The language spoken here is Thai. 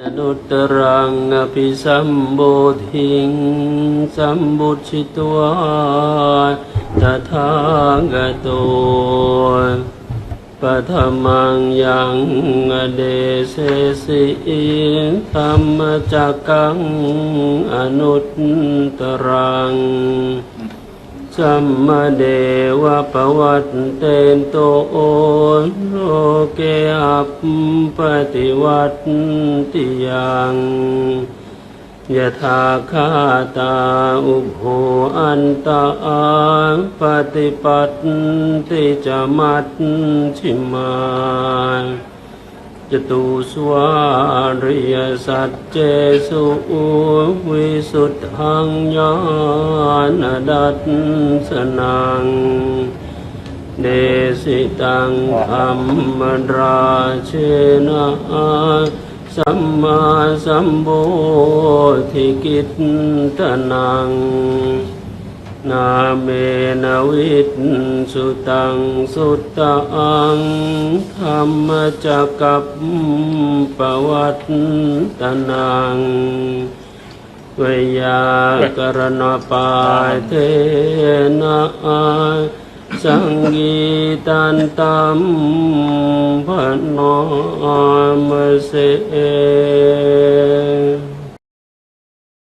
อนุตรังอภิสัมโบธิงสัมบุชิตวาตถาคโตปะธมังยังอเดเสสิธรรมจักังอนุตรัง สัมมาเดวะปวัตเตนโตโอโลเกอัปปฏิวัตติยังยะถาคาตาอุโภอันตาปฏิปัตติจมัตชิมา จตุสวาริยสัจเจสุวิสุทธังญาณดัตสนัง เดสิตังธรรมราเชนะสัมมาสัมโพธิกิตตนัง นาเมนวิทสุตังสุตตังธรรมจักกัปปวัตตนังวยากรณปาเทนะสังกีตันตัมพนอมเส